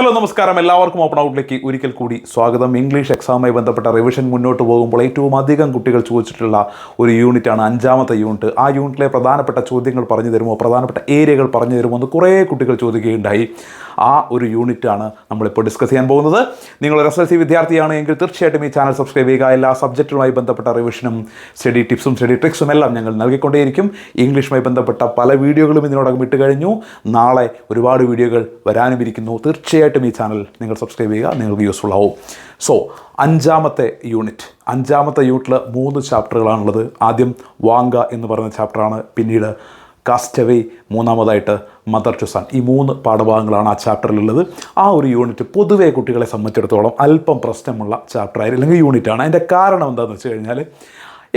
Hello നമസ്കാരം. എല്ലാവർക്കും open ഔട്ടിലേക്ക് ഒരിക്കൽ കൂടി സ്വാഗതം. ഇംഗ്ലീഷ് എക്സാമുമായി ബന്ധപ്പെട്ട റിവിഷൻ മുന്നോട്ട് പോകുമ്പോൾ ഏറ്റവും അധികം കുട്ടികൾ ചോദിച്ചിട്ടുള്ള ഒരു യൂണിറ്റാണ് അഞ്ചാമത്തെ യൂണിറ്റ് ആ യൂണിറ്റിലെ പ്രധാനപ്പെട്ട ചോദ്യങ്ങൾ പറഞ്ഞു തരുമോ? പ്രധാനപ്പെട്ട ഏരിയകൾ പറഞ്ഞു തരുമോ എന്ന് കുറേ കുട്ടികൾ ചോദിക്കുകയുണ്ടായി. ആ ഒരു യൂണിറ്റാണ് നമ്മളിപ്പോൾ ഡിസ്കസ് ചെയ്യാൻ പോകുന്നത്. നിങ്ങൾ എസ് എൽ സി വിദ്യാർത്ഥിയാണ് എങ്കിൽ തീർച്ചയായിട്ടും ഈ ചാനൽ സബ്സ്ക്രൈബ് ചെയ്യുക. എല്ലാ സബ്ജക്റ്റുമായി ബന്ധപ്പെട്ട റിവിഷനും സ്റ്റഡി ടിപ്സും സ്റ്റഡി ട്രിക്സും എല്ലാം ഞങ്ങൾ നൽകിക്കൊണ്ടേയിരിക്കും. ഇംഗ്ലീഷുമായി ബന്ധപ്പെട്ട പല വീഡിയോകളും ഇതിനോടകം ഇട്ട് കഴിഞ്ഞു നാളെ ഒരുപാട് വീഡിയോകൾ വരാനും ഇരിക്കുന്നു തീർച്ചയായിട്ടും ഈ ചാനൽ നിങ്ങൾ സബ്സ്ക്രൈബ് ചെയ്യുക നിങ്ങൾക്ക് യൂസ്ഫുൾ ആവും. സോ അഞ്ചാമത്തെ യൂണിറ്റ് അഞ്ചാമത്തെ യൂണിറ്റിൽ മൂന്ന് ചാപ്റ്ററുകളാണുള്ളത് ആദ്യം വാങ്ക എന്ന് പറയുന്ന ചാപ്റ്ററാണ് പിന്നീട് കാസ്റ്റവേ മൂന്നാമതായിട്ട് മദർ ടു സൺ ഈ മൂന്ന് പാഠഭാഗങ്ങളാണ് ആ ചാപ്റ്ററിലുള്ളത് ആ ഒരു യൂണിറ്റ് പൊതുവേ കുട്ടികളെ സംബന്ധിച്ചിടത്തോളം അല്പം പ്രശ്നമുള്ള ചാപ്റ്റർ ആയി അല്ലെങ്കിൽ യൂണിറ്റാണ് അതിന്റെ കാരണം എന്താണെന്ന് വെച്ച് കഴിഞ്ഞാൽ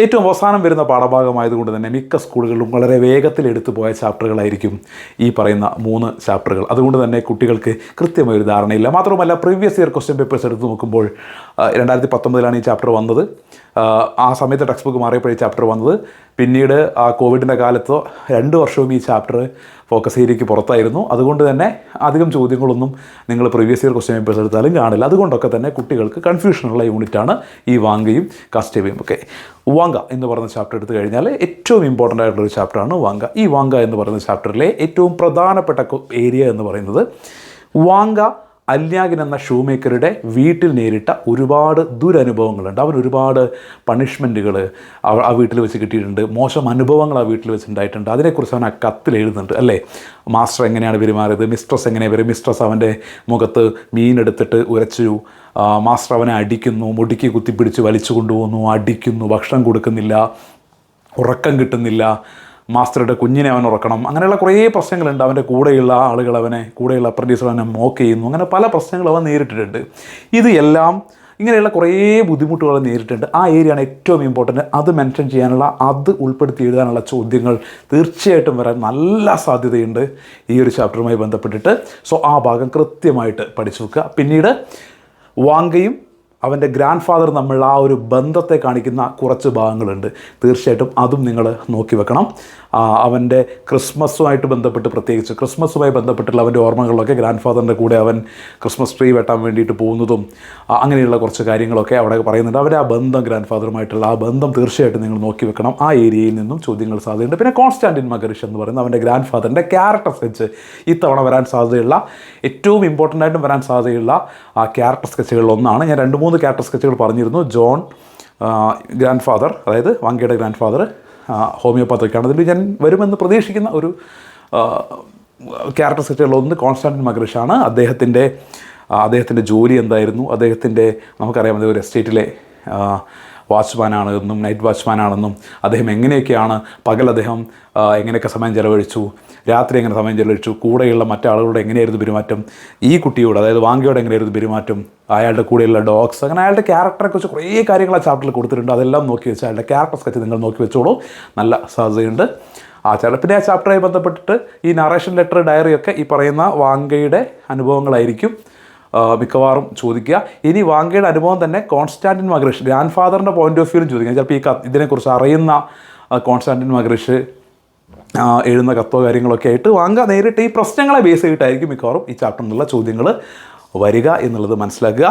ഏറ്റവും അവസാനം വരുന്ന പാഠഭാഗമായതുകൊണ്ട് തന്നെ മിക്ക സ്കൂളുകളിലും വളരെ വേഗത്തിൽ എടുത്തു പോയ ചാപ്റ്ററുകളായിരിക്കും ഈ പറയുന്ന മൂന്ന് ചാപ്റ്ററുകൾ. അതുകൊണ്ട് തന്നെ കുട്ടികൾക്ക് കൃത്യമായ ഒരു ധാരണയില്ല. മാത്രമല്ല പ്രീവിയസ് ഇയർ ക്വസ്റ്റ്യൻ പേപ്പേഴ്സ് എടുത്ത് നോക്കുമ്പോൾ രണ്ടായിരത്തി പത്തൊമ്പതിലാണ് ഈ ചാപ്റ്റർ വന്നത്. ആ, സമയത്ത് ടെക്സ്റ്റ് ബുക്ക് മാറിയപ്പോൾ ഈ ചാപ്റ്റർ വന്നത്. പിന്നീട് ആ കോവിഡിന്റെ കാലത്തോ രണ്ട് വർഷവും ഈ ചാപ്റ്റർ ഫോക്കസ് ഏരിയയ്ക്ക് പുറത്തായിരുന്നു. അതുകൊണ്ട് തന്നെ അധികം ചോദ്യങ്ങളൊന്നും നിങ്ങൾ പ്രീവിയസ് ഇയർ ക്വസ്റ്റ്യൻ പേപ്പേഴ്സ് എടുത്താലും കാണില്ല. അതുകൊണ്ടൊക്കെ തന്നെ കുട്ടികൾക്ക് കൺഫ്യൂഷനുള്ള യൂണിറ്റാണ് ഈ വാങ്കയും കാസ്റ്റേവയും ഒക്കെ. വാങ്ക എന്ന് പറയുന്ന ചാപ്റ്റർ എടുത്തു കഴിഞ്ഞാൽ ഏറ്റവും ഇമ്പോർട്ടന്റ് ആയിട്ടുള്ള ഒരു ചാപ്റ്ററാണ് വാങ്ക. ഈ വാങ്ക എന്ന് പറയുന്ന ചാപ്റ്ററിലെ ഏറ്റവും പ്രധാനപ്പെട്ട ഏരിയ എന്ന് പറയുന്നത് വാങ്ക അല്യാഗിൻ എന്ന ഷൂമേക്കറുടെ വീട്ടിൽ നേരിട്ട ഒരുപാട് ദുരനുഭവങ്ങളുണ്ട്. അവൻ ഒരുപാട് പണിഷ്മെന്റുകൾ ആ വീട്ടിൽ വെച്ച് കിട്ടിയിട്ടുണ്ട്. മോശം അനുഭവങ്ങൾ ആ വീട്ടിൽ വെച്ചിട്ടുണ്ടായിട്ടുണ്ട് അതിനെക്കുറിച്ച് അവൻ ആ കത്തിൽ എഴുതുന്നുണ്ട് അല്ലേ? മാസ്റ്റർ എങ്ങനെയാണ് പെരുമാറിയത് മിസ്ട്രസ് എങ്ങനെയാണ് വരും മിസ്ട്രസ് അവന്റെ മുഖത്ത് മീനെടുത്തിട്ട് ഉരച്ചു. മാസ്റ്റർ അവനെ അടിക്കുന്നു മുടിക്ക് കുത്തിപ്പിടിച്ച് വലിച്ചു കൊണ്ടുപോകുന്നു അടിക്കുന്നു ഭക്ഷണം കൊടുക്കുന്നില്ല ഉറക്കം കിട്ടുന്നില്ല മാസ്റ്ററുടെ കുഞ്ഞിനെ അവൻ ഉറക്കണം. അങ്ങനെയുള്ള കുറേ പ്രശ്നങ്ങളുണ്ട്. അവന്റെ കൂടെയുള്ള ആളുകൾ അവനെ കൂടെയുള്ള അപ്രന്റീസർ അവനെ മോക്ക് ചെയ്യുന്നു. അങ്ങനെ പല പ്രശ്നങ്ങളും അവൻ നേരിട്ടിട്ടുണ്ട്. ഇത് എല്ലാം ഇങ്ങനെയുള്ള കുറേ ബുദ്ധിമുട്ടുകൾ നേരിട്ടുണ്ട് ആ ആണ് ഏറ്റവും ഇമ്പോർട്ടന്റ് അത് മെൻഷൻ ചെയ്യാനുള്ള അത് ഉൾപ്പെടുത്തി എഴുതാനുള്ള ചോദ്യങ്ങൾ തീർച്ചയായിട്ടും വരാൻ നല്ല സാധ്യതയുണ്ട് ഈ ഒരു ചാപ്റ്ററുമായി ബന്ധപ്പെട്ടിട്ട്. സോ ആ ഭാഗം കൃത്യമായിട്ട് പഠിച്ചു വെക്കുക പിന്നീട് വാങ്കയും അവന്റെ ഗ്രാൻഡ് ഫാദർ തമ്മിലുള്ള ആ ഒരു ബന്ധത്തെ കാണിക്കുന്ന കുറച്ച് ഭാഗങ്ങളുണ്ട്. തീർച്ചയായിട്ടും അതും നിങ്ങൾ നോക്കി വെക്കണം. അവന്റെ ക്രിസ്മസുമായിട്ട് ബന്ധപ്പെട്ട് പ്രത്യേകിച്ച് ക്രിസ്മസുമായി ബന്ധപ്പെട്ടുള്ള അവന്റെ ഓർമ്മകളിലൊക്കെ ഗ്രാൻഡ് ഫാദറിന്റെ കൂടെ അവൻ ക്രിസ്മസ് ട്രീ വെട്ടാൻ വേണ്ടിയിട്ട് പോകുന്നതും അങ്ങനെയുള്ള കുറച്ച് കാര്യങ്ങളൊക്കെ അവിടെ പറയുന്നുണ്ട്. അവന്റെ ആ ബന്ധം ഗ്രാൻഡ് ഫാദറുമായിട്ടുള്ള ആ ബന്ധം തീർച്ചയായിട്ടും നിങ്ങൾ നോക്കി വെക്കണം. ആ ഏരിയയിൽ നിന്നും ചോദ്യങ്ങൾ സാധ്യതയുണ്ട്. പിന്നെ കോൺസ്റ്റാന്റിൻ മഗറിഷ് എന്ന് പറയുന്ന അവന്റെ ഗ്രാൻഡ് ഫാദറിന്റെ ക്യാരക്ടർ സ്കെച്ച് ഇത്തവണ വരാൻ സാധ്യതയുള്ള ഏറ്റവും ഇമ്പോർട്ടന്റ് ആയിട്ടും വരാൻ സാധ്യതയുള്ള ആ ക്യാരക്ടർ സ്കെച്ചുകളിൽ ഒന്നാണ്. ഞാൻ രണ്ട് മൂന്ന് ക്യാരക്ടർ സ്കെച്ചുകൾ പറഞ്ഞിരുന്നു. ജോൺ ഗ്രാൻഡ് ഫാദർ അതായത് വാങ്കയുടെ ഗ്രാൻഡ് ഫാദർ ഹോമിയോപാത്തിക്കാണ് അതിൽ ഞാൻ വരുമെന്ന് പ്രതീക്ഷിക്കുന്ന ഒരു ക്യാരക്ടർ സ്കെച്ചുകളിൽ ഒന്ന് കോൺസ്റ്റാന്റിൻ മഗ്രഷാണ് അദ്ദേഹത്തിന്റെ അദ്ദേഹത്തിന്റെ ജോലി എന്തായിരുന്നു? അദ്ദേഹത്തിന്റെ നമുക്കറിയാം ഒരു എസ്റ്റേറ്റിലെ വാച്ച്മാനാണ് എന്നും നൈറ്റ് വാച്ച്മാനാണെന്നും അദ്ദേഹം എങ്ങനെയൊക്കെയാണ് പകൽ അദ്ദേഹം എങ്ങനെയൊക്കെ സമയം ചെലവഴിച്ചു രാത്രി എങ്ങനെ സമയം ചെലവഴിച്ചു കൂടെയുള്ള മറ്റാളുകളോട് എങ്ങനെയായിരുന്നു പെരുമാറ്റം ഈ കുട്ടിയോട് അതായത് വാങ്കിയോട് എങ്ങനെയായിരുന്നു പെരുമാറ്റം അയാളുടെ കൂടെയുള്ള ഡോഗ്സ് അങ്ങനെ അയാളുടെ ക്യാരക്ടറെ കുറിച്ച് കുറേ കാര്യങ്ങൾ ആ ചാപ്റ്ററിൽ കൊടുത്തിട്ടുണ്ട്. അതെല്ലാം നോക്കി വെച്ച് അയാളുടെ ക്യാരക്ടർ സ്കെച്ച് നിങ്ങൾ നോക്കി വെച്ചോളൂ. നല്ല സാധ്യതയുണ്ട്. ആ പിന്നെ ആ ചാപ്റ്ററുമായി ബന്ധപ്പെട്ടിട്ട് ഈ നറേഷൻ ലെറ്റർ ഡയറിയൊക്കെ ഈ പറയുന്ന വാങ്കയുടെ അനുഭവങ്ങളായിരിക്കും. മിക്കവാറും ചോദിക്കുക. ഇനി വാങ്കയുടെ അനുഭവം തന്നെ കോൺസ്റ്റാന്റിൻ മഗ്രഷ് ഗ്രാൻഡ് ഫാദറിന്റെ പോയിന്റ് ഓഫ് വ്യൂവിലും ചോദിക്കാം. ചിലപ്പോൾ ഈ ഇതിനെക്കുറിച്ച് അറിയുന്ന കോൺസ്റ്റാന്റിൻ മഗ്രഷ് എഴുന്ന കത്തോ കാര്യങ്ങളൊക്കെ ആയിട്ട് വാങ്ക നേരിട്ട് ഈ പ്രശ്നങ്ങളെ ബേസ് ചെയ്തിട്ടായിരിക്കും മിക്കവാറും ഈ ചാപ്റ്ററിൽ നിന്നുള്ള ചോദ്യങ്ങൾ വരിക എന്നുള്ളത് മനസ്സിലാക്കുക.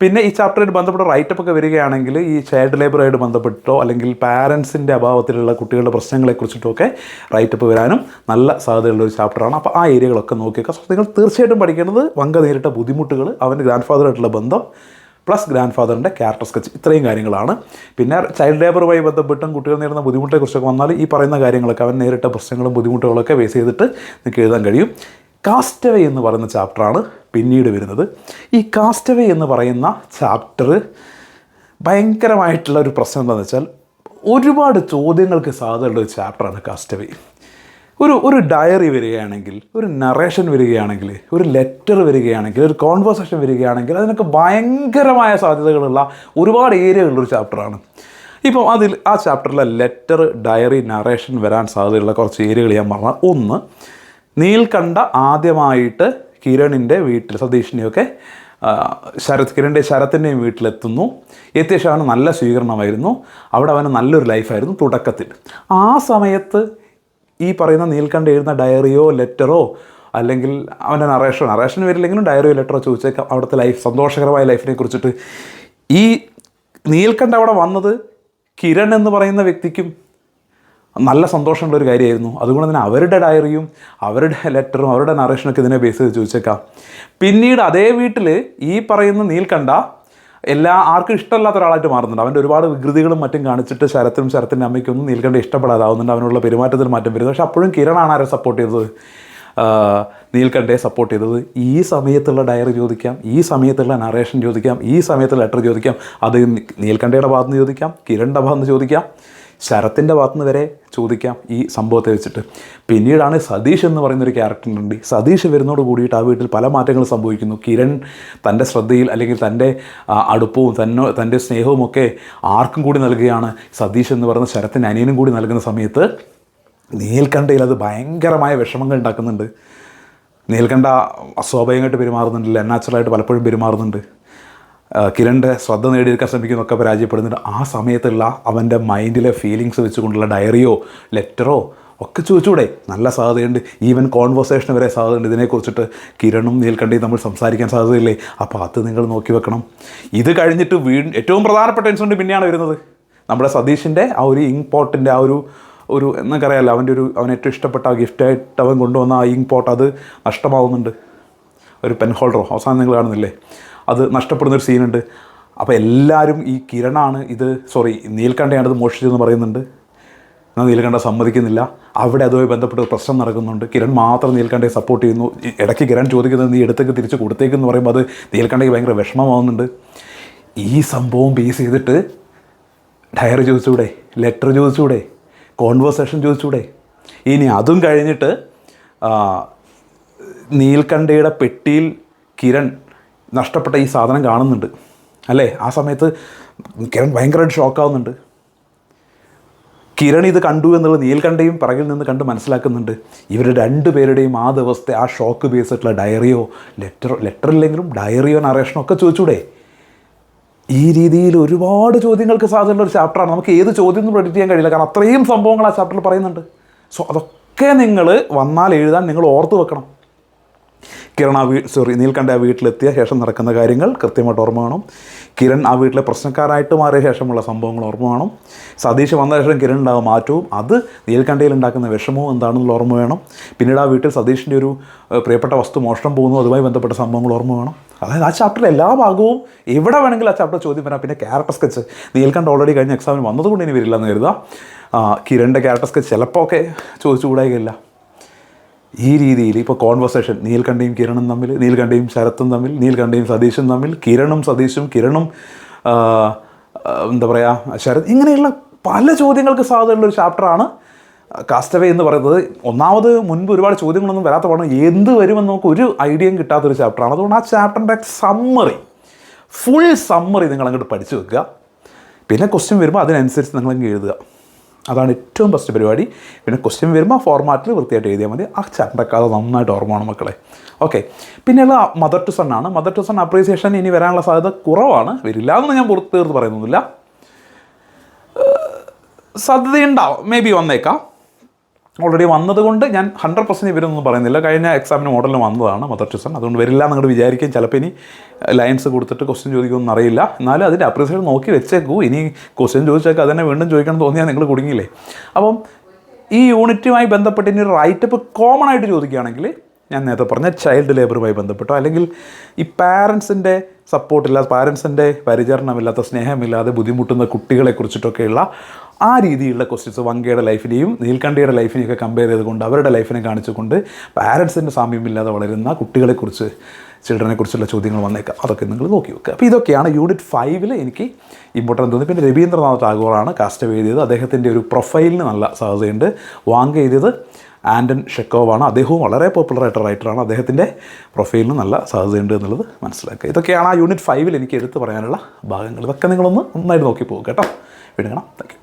പിന്നെ ഈ ചാപ്റ്ററായിട്ട് ബന്ധപ്പെട്ട റൈറ്റപ്പ് ഒക്കെ വരികയാണെങ്കിൽ ഈ ചൈൽഡ് ലേബറുമായിട്ട് ബന്ധപ്പെട്ടോ അല്ലെങ്കിൽ പാരൻസിന്റെ അഭാവത്തിലുള്ള കുട്ടികളുടെ പ്രശ്നങ്ങളെക്കുറിച്ചിട്ടോ ഒക്കെ റൈറ്റപ്പ് വരാനും നല്ല സാധ്യതയുള്ള ഒരു ചാപ്റ്ററാണ് അപ്പോൾ ആ ഏരിയകളൊക്കെ നോക്കിയേക്കാം. സോ നിങ്ങൾ തീർച്ചയായിട്ടും പഠിക്കേണ്ടത് വങ്ക നേരിട്ട ബുദ്ധിമുട്ടുകൾ അവന്റെ ഗ്രാൻഡ് ഫാദറായിട്ടുള്ള ബന്ധം പ്ലസ് ഗ്രാൻഡ് ഫാദറിന്റെ ക്യാരക്ടർ സ്കെച്ച് ഇത്രയും കാര്യങ്ങളാണ്. പിന്നെ ചൈൽഡ് ലേബറുമായി ബന്ധപ്പെട്ടും കുട്ടികൾ നേരിടുന്ന ബുദ്ധിമുട്ടെക്കുറിച്ചൊക്കെ വന്നാൽ ഈ പറയുന്ന കാര്യങ്ങളൊക്കെ അവൻ നേരിട്ട പ്രശ്നങ്ങളും ബുദ്ധിമുട്ടുകളൊക്കെ ബേസ് ചെയ്തിട്ട് നിങ്ങൾക്ക് എഴുതാൻ കഴിയും. കാസ്റ്റവേ എന്ന് പറയുന്ന ചാപ്റ്ററാണ് പിന്നീട് വരുന്നത്. ഈ കാസ്റ്റവേ എന്ന് പറയുന്ന ചാപ്റ്റർ ഭയങ്കരമായിട്ടുള്ള ഒരു പ്രശ്നം എന്താണെന്ന് വെച്ചാൽ ഒരുപാട് ചോദ്യങ്ങൾക്ക് സാധ്യതയുള്ള ഒരു ചാപ്റ്ററാണ് കാസ്റ്റവേ ഒരു ഒരു ഡയറി വരികയാണെങ്കിൽ ഒരു നറേഷൻ വരികയാണെങ്കിൽ ഒരു ലെറ്റർ വരികയാണെങ്കിൽ ഒരു കോൺവെർസേഷൻ വരികയാണെങ്കിൽ അതിനൊക്കെ ഭയങ്കരമായ സാധ്യതകളുള്ള ഒരുപാട് ഏരിയകളുള്ള ഒരു ചാപ്റ്ററാണ് ഇപ്പം അതിൽ ആ ചാപ്റ്ററിലെ ലെറ്റർ ഡയറി നറേഷൻ വരാൻ സാധ്യതയുള്ള കുറച്ച് ഏരിയകൾ ഞാൻ പറഞ്ഞാൽ ഒന്ന് നീൽക്കണ്ട ആദ്യമായിട്ട് കിരണിന്റെ വീട്ടിൽ സതീഷിനെയൊക്കെ ആ, ശരത് കിരണിന്റെ ശരത്തിന്റെയും വീട്ടിലെത്തുന്നു. എത്തിയ ശേഷം നല്ല സ്വീകരണമായിരുന്നു. അവിടെ അവന് നല്ലൊരു ലൈഫായിരുന്നു തുടക്കത്തിൽ. ആ സമയത്ത് ഈ പറയുന്ന നീൽകണ്ഠ എഴുതുന്ന ഡയറിയോ ലെറ്ററോ അല്ലെങ്കിൽ അവന്റെ നറേഷൻ നറേഷൻ വരില്ലെങ്കിലും ഡയറിയോ ലെറ്ററോ ചോദിച്ചേക്കാം. അവിടുത്തെ ലൈഫ് സന്തോഷകരമായ ലൈഫിനെ കുറിച്ചിട്ട്. ഈ നീൽകണ്ഠ അവിടെ വന്നത് കിരൺ എന്ന് പറയുന്ന വ്യക്തിക്കും നല്ല സന്തോഷമുള്ള ഒരു കാര്യമായിരുന്നു. അതുകൊണ്ട് തന്നെ അവരുടെ ഡയറിയും അവരുടെ ലെറ്ററും അവരുടെ നറേഷനൊക്കെ ഇതിനെ ബേസ് ചെയ്ത് ചോദിച്ചേക്കാം. പിന്നീട് അതേ വീട്ടിൽ ഈ പറയുന്ന നീൽക്കണ്ട എല്ലാ ആർക്കും ഇഷ്ടമല്ലാത്ത ഒരാളായിട്ട് മാറുന്നുണ്ട്. അവന്റെ ഒരുപാട് വികൃതികളും മറ്റും കാണിച്ചിട്ട് ശരത്തിനും ശരത്തിന്റെ അമ്മയ്ക്കൊന്നും നീൽക്കണ്ട ഇഷ്ടപ്പെടാതാവുന്നുണ്ട്. അവനുള്ള പെരുമാറ്റത്തിൽ മാറ്റം വരുന്നത് പക്ഷെ അപ്പോഴും കിരണാണ് ആരെ സപ്പോർട്ട് ചെയ്തത്? നീൽക്കണ്ഠയെ സപ്പോർട്ട് ചെയ്തത്. ഈ സമയത്തുള്ള ഡയറി ചോദിക്കാം ഈ സമയത്തുള്ള നറേഷൻ ചോദിക്കാം ഈ സമയത്തുള്ള ലെറ്റർ ചോദിക്കാം. അത് നീൽക്കണ്ഠയുടെ ഭാഗത്ത് നിന്ന് ചോദിക്കാം കിരണിന്റെ ഭാഗത്ത് നിന്ന് ചോദിക്കാം. ശരത്തിന്റെ ഭാഗത്ത് നിന്ന് വരെ ചോദിക്കാം ഈ സംഭവത്തെ വെച്ചിട്ട്. പിന്നീടാണ് സതീഷ് എന്ന് പറയുന്നൊരു ക്യാരക്ടറുണ്ട് സതീഷ് വരുന്നതോട് കൂടിയിട്ട് ആ വീട്ടിൽ പല മാറ്റങ്ങൾ സംഭവിക്കുന്നു. കിരൺ തന്റെ ശ്രദ്ധയിൽ അല്ലെങ്കിൽ തന്റെ അടുപ്പവും തന്നോ തന്റെ സ്നേഹവും ഒക്കെ ആർക്കും കൂടി നൽകുകയാണ്. സതീഷ് എന്ന് പറയുന്ന ശരത്തിന് അനിയനും കൂടി നൽകുന്ന സമയത്ത് നീൽക്കണ്ഠയിൽ അത് ഭയങ്കരമായ വിഷമങ്ങൾ ഉണ്ടാക്കുന്നുണ്ട്. നീൽക്കണ്ഠ അസ്വാഭാവികമായിട്ട് പെരുമാറുന്നുണ്ട് അന്നാച്ചുറലായിട്ട് പലപ്പോഴും പെരുമാറുന്നുണ്ട്. കിരണിന്റെ ശ്രദ്ധ നേടിയെടുക്കാൻ ശ്രമിക്കുന്നൊക്കെ പരാജയപ്പെടുന്നുണ്ട്. ആ സമയത്തുള്ള അവന്റെ മൈൻഡിലെ ഫീലിങ്സ് വെച്ചുകൊണ്ടുള്ള ഡയറിയോ ലെറ്ററോ ഒക്കെ ചോദിച്ചൂടെ. നല്ല സാധ്യതയുണ്ട്. ഈവൻ കോൺവെർസേഷൻ വരെ സാധ്യതയുണ്ട്. ഇതിനെക്കുറിച്ചിട്ട് കിരണും നീൽക്കണ്ടി നമ്മൾ സംസാരിക്കാൻ സാധ്യതയില്ലേ? അപ്പോൾ അത് നിങ്ങൾ നോക്കി വെക്കണം. ഇത് കഴിഞ്ഞിട്ട് വീ ഏറ്റവും പ്രധാനപ്പെട്ട ഇൻസിഡന്റ് പിന്നെയാണ് വരുന്നത്. നമ്മുടെ സതീഷിന്റെ ആ ഒരു ഇങ്ക് പോട്ടിന്റെ ആ ഒരു ഒരു എന്നൊക്കറിയാമല്ലോ അവന്റെ ഒരു അവൻ ഏറ്റവും ഇഷ്ടപ്പെട്ട ആ ഗിഫ്റ്റായിട്ട് അവൻ കൊണ്ടുവന്ന ആ ഇങ്ക് പോട്ട് അത് നഷ്ടമാവുന്നുണ്ട്. ഒരു പെൻ ഹോൾഡറോ അവസാനം നിങ്ങൾ കാണുന്നില്ലേ? അത് നഷ്ടപ്പെടുന്ന ഒരു സീനുണ്ട് അപ്പോൾ എല്ലാവരും ഈ കിരണാണ് ഇത് സോറി നീൽക്കണ്ടയാണിത് മോഷിച്ചതെന്ന് പറയുന്നുണ്ട്. എന്നാൽ നീൽക്കണ്ഠ സമ്മതിക്കുന്നില്ല. അവിടെ അതുമായി ബന്ധപ്പെട്ട് പ്രശ്നം നടക്കുന്നുണ്ട്. കിരൺ മാത്രം നീൽക്കണ്ഠയെ സപ്പോർട്ട് ചെയ്യുന്നു. ഇടയ്ക്ക് കിരൺ ചോദിക്കുന്നത് നീ എടുത്തേക്ക് തിരിച്ച് കൊടുത്തേക്കെന്ന് പറയുമ്പോൾ അത് നീൽക്കണ്ഠയ്ക്ക് ഭയങ്കര വിഷമമാവുന്നുണ്ട്. ഈ സംഭവം ബേസ് ചെയ്തിട്ട് ഡയറി ചോദിച്ചൂടെ ലെറ്റർ ചോദിച്ചൂടെ കോൺവെർസേഷൻ ചോദിച്ചൂടെ. ഇനി അതും കഴിഞ്ഞിട്ട് നീൽക്കണ്ടയുടെ പെട്ടിയിൽ കിരൺ നഷ്ടപ്പെട്ട ഈ സാധനം കാണുന്നുണ്ട്. അല്ലേ? ആ സമയത്ത് കിരൺ ഭയങ്കരമായിട്ട് ഷോക്കാവുന്നുണ്ട് കിരൺ ഇത് കണ്ടു എന്നുള്ളത് നീൽകണ്ഠയും പിറകിൽ നിന്ന് കണ്ട് മനസ്സിലാക്കുന്നുണ്ട്. ഇവർ രണ്ടുപേരുടെയും ആ ദിവസത്തെ ആ ഷോക്ക് ബേസ് ആയിട്ടുള്ള ഡയറിയോ ലെറ്ററോ ലെറ്റർ ഇല്ലെങ്കിലും ഡയറിയോ നറേഷനോ ഒക്കെ ചോദിച്ചൂടെ? ഈ രീതിയിൽ ഒരുപാട് ചോദ്യങ്ങൾക്ക് സാധ്യതയുള്ള ഒരു ചാപ്റ്ററാണ് നമുക്ക് ഏത് ചോദ്യം ഒന്നും പ്രഡിക്റ്റ് ചെയ്യാൻ കഴിയില്ല. കാരണം അത്രയും സംഭവങ്ങൾ ആ ചാപ്റ്ററിൽ പറയുന്നുണ്ട്. സോ അതൊക്കെ നിങ്ങൾ വന്നാൽ എഴുതാൻ നിങ്ങൾ ഓർത്ത് വെക്കണം. കിരൺ ആ വീ സോറി നീൽക്കണ്ഠ ആ വീട്ടിലെത്തിയ ശേഷം നടക്കുന്ന കാര്യങ്ങൾ കൃത്യമായിട്ട് ഓർമ്മ വേണം കിരൺ ആ വീട്ടിലെ പ്രശ്നക്കാരായിട്ട് മാറിയ ശേഷമുള്ള സംഭവങ്ങൾ ഓർമ്മ വേണം സതീഷ് വന്ന ശേഷം കിരൺ ഉണ്ടാകും മാറ്റവും അത് നീൽക്കണ്ഠയിൽ ഉണ്ടാക്കുന്ന വിഷമവും എന്താണെന്നുള്ള ഓർമ്മ വേണം. പിന്നീട് ആ വീട്ടിൽ സതീഷിന്റെ ഒരു പ്രിയപ്പെട്ട വസ്തു മോഷണം പോകുന്നു അതുമായി ബന്ധപ്പെട്ട സംഭവങ്ങൾ ഓർമ്മ വേണം. അതായത് ആ ചാപ്റ്ററിൽ എല്ലാ ഭാഗവും എവിടെ വേണമെങ്കിലും ആ ചാപ്റ്റർ ചോദ്യം വരാം. പിന്നെ ക്യാരക്ടർ സ്കെച്ച് നീൽക്കണ്ഠ ഓൾറെഡി കഴിഞ്ഞ എക്സാമിന് വന്നതുകൊണ്ട് ഇനി വരില്ല എന്ന് കരുതാം കിരണിന്റെ ക്യാരക്ടർ സ്കെച്ച് ചിലപ്പോൾ ഒക്കെ ചോദിച്ചുകൂടായില്ല ഈ രീതിയിൽ ഇപ്പോൾ കോൺവെർസേഷൻ നീൽകണ്ഠയും കിരണും തമ്മിൽ നീൽകണ്ഠയും ശരത്തും തമ്മിൽ നീൽകണ്ഠയും സതീഷും തമ്മിൽ കിരണും സതീഷും കിരണും എന്താ പറയുക ശരത് ഇങ്ങനെയുള്ള പല ചോദ്യങ്ങൾക്ക് സാധ്യതയുള്ള ഒരു ചാപ്റ്ററാണ് കാസ്റ്റവേ എന്ന് പറയുന്നത്. ഒന്നാമത് മുൻപ് ഒരുപാട് ചോദ്യങ്ങളൊന്നും വരാത്ത പാടും എന്ത് വരുമെന്ന് നമുക്ക് ഒരു ഐഡിയയും കിട്ടാത്തൊരു ചാപ്റ്ററാണ് അതുകൊണ്ട് ആ ചാപ്റ്ററിന്റെ സമ്മറി ഫുൾ സമ്മറി നിങ്ങൾ അങ്ങോട്ട് പഠിച്ചു വെക്കുക. പിന്നെ ക്വസ്റ്റ്യൻ വരുമ്പോൾ അതിനനുസരിച്ച് നിങ്ങളങ്ങ് എഴുതുക. അതാണ് ഏറ്റവും ബെസ്റ്റ് പരിപാടി. പിന്നെ ക്വസ്റ്റ്യൻ വരുമ്പോൾ ആ ഫോർമാറ്റിൽ വൃത്തിയായിട്ട് എഴുതിയാൽ മതി. ആ ചാപ്റ്ററൊക്കെ കഥ നന്നായിട്ട് ഓർമ്മയാണ് മക്കളെ. ഓക്കെ പിന്നെയുള്ള മദർ ടു സൺ ആണ്. മദർ ടു സൺ അപ്രീസിയേഷൻ ഇനി വരാനുള്ള സാധ്യത കുറവാണ്. വരില്ല എന്ന് ഞാൻ പുറത്ത് തീർത്ത് പറയുന്നില്ല സാധ്യതയുണ്ടാവും. മേ ബി വന്നേക്കാം. ഓൾറെഡി വന്നതുകൊണ്ട് ഞാൻ ഹൺഡ്രഡ് പെർസെന്റ് ഇവരൊന്നും പറയുന്നില്ല. കഴിഞ്ഞ എക്സാമിന് മോഡലിന് വന്നതാണ് മദർ ട്യൂസൺ അതുകൊണ്ട് വരില്ല എന്നങ്ങോട്ട് വിചാരിക്കും ചിലപ്പോൾ ഇനി ലൈൻസ് കൊടുത്തിട്ട് ക്വസ്റ്റ്യൻ ചോദിക്കുമെന്ന് അറിയില്ല. എന്നാലും അതിന്റെ അപ്രീസിയേഷൻ നോക്കി വെച്ചേക്കൂ. ഇനി ക്വസ്റ്റ്യൻ ചോദിച്ചേക്കാം അതന്നെ വീണ്ടും ചോദിക്കണം തോന്നിയാൽ നിങ്ങൾ കുടുങ്ങിയില്ലേ? അപ്പം ഈ യൂണിറ്റുമായി ബന്ധപ്പെട്ട് ഇനി റൈറ്റപ്പ് കോമൺ ആയിട്ട് ചോദിക്കുകയാണെങ്കിൽ ഞാൻ നേരത്തെ പറഞ്ഞ ചൈൽഡ് ലേബറുമായി ബന്ധപ്പെട്ടോ അല്ലെങ്കിൽ ഈ പാരൻസിന്റെ സപ്പോർട്ടില്ലാത്ത പാരൻസിന്റെ പരിചരണമില്ലാത്ത സ്നേഹമില്ലാതെ ബുദ്ധിമുട്ടുന്ന കുട്ടികളെ കുറിച്ചിട്ടൊക്കെയുള്ള ആ രീതിയിലുള്ള ക്വസ്റ്റ്യൻസ് വങ്കയുടെ ലൈഫിനെയും നീൽക്കണ്ഠയുടെ ലൈഫിനെയൊക്കെ കമ്പയർ ചെയ്തുകൊണ്ട് അവരുടെ ലൈഫിനെ കാണിച്ചുകൊണ്ട് പാരൻസിന്റെ സാമ്യമില്ലാതെ വളരുന്ന കുട്ടികളെക്കുറിച്ച് ചിൽഡ്രനെ കുറിച്ചുള്ള ചോദ്യങ്ങൾ വന്നേക്കാം. അതൊക്കെ നിങ്ങൾ നോക്കി വെക്കുക. അപ്പോൾ ഇതൊക്കെയാണ് യൂണിറ്റ് ഫൈവിൽ എനിക്ക് ഇമ്പോർട്ടന്റ് തോന്നി പിന്നെ രവീന്ദ്രനാഥ് ടാഗോറാണ് കാസ്റ്റ് എഴുതിയത് അദ്ദേഹത്തിന്റെ ഒരു പ്രൊഫൈലിന് നല്ല സാധ്യതയുണ്ട്. വാങ്ക എഴുതിയത് ആൻഡൻ ഷെക്കോവാണ്. അദ്ദേഹവും വളരെ പോപ്പുലർ ആയിട്ട് റൈറ്ററാണ് അദ്ദേഹത്തിന്റെ പ്രൊഫൈലിന് നല്ല സാധ്യതയുണ്ട് എന്നുള്ളത് മനസ്സിലാക്കുക. ഇതൊക്കെയാണ് ആ യൂണിറ്റ് ഫൈവിൽ എനിക്ക് എടുത്ത് പറയാനുള്ള ഭാഗങ്ങൾ. ഇതൊക്കെ നിങ്ങളൊന്ന് നന്നായിട്ട് നോക്കി പോകും കേട്ടോ. വീണ്ടും കാണാം. താങ്ക്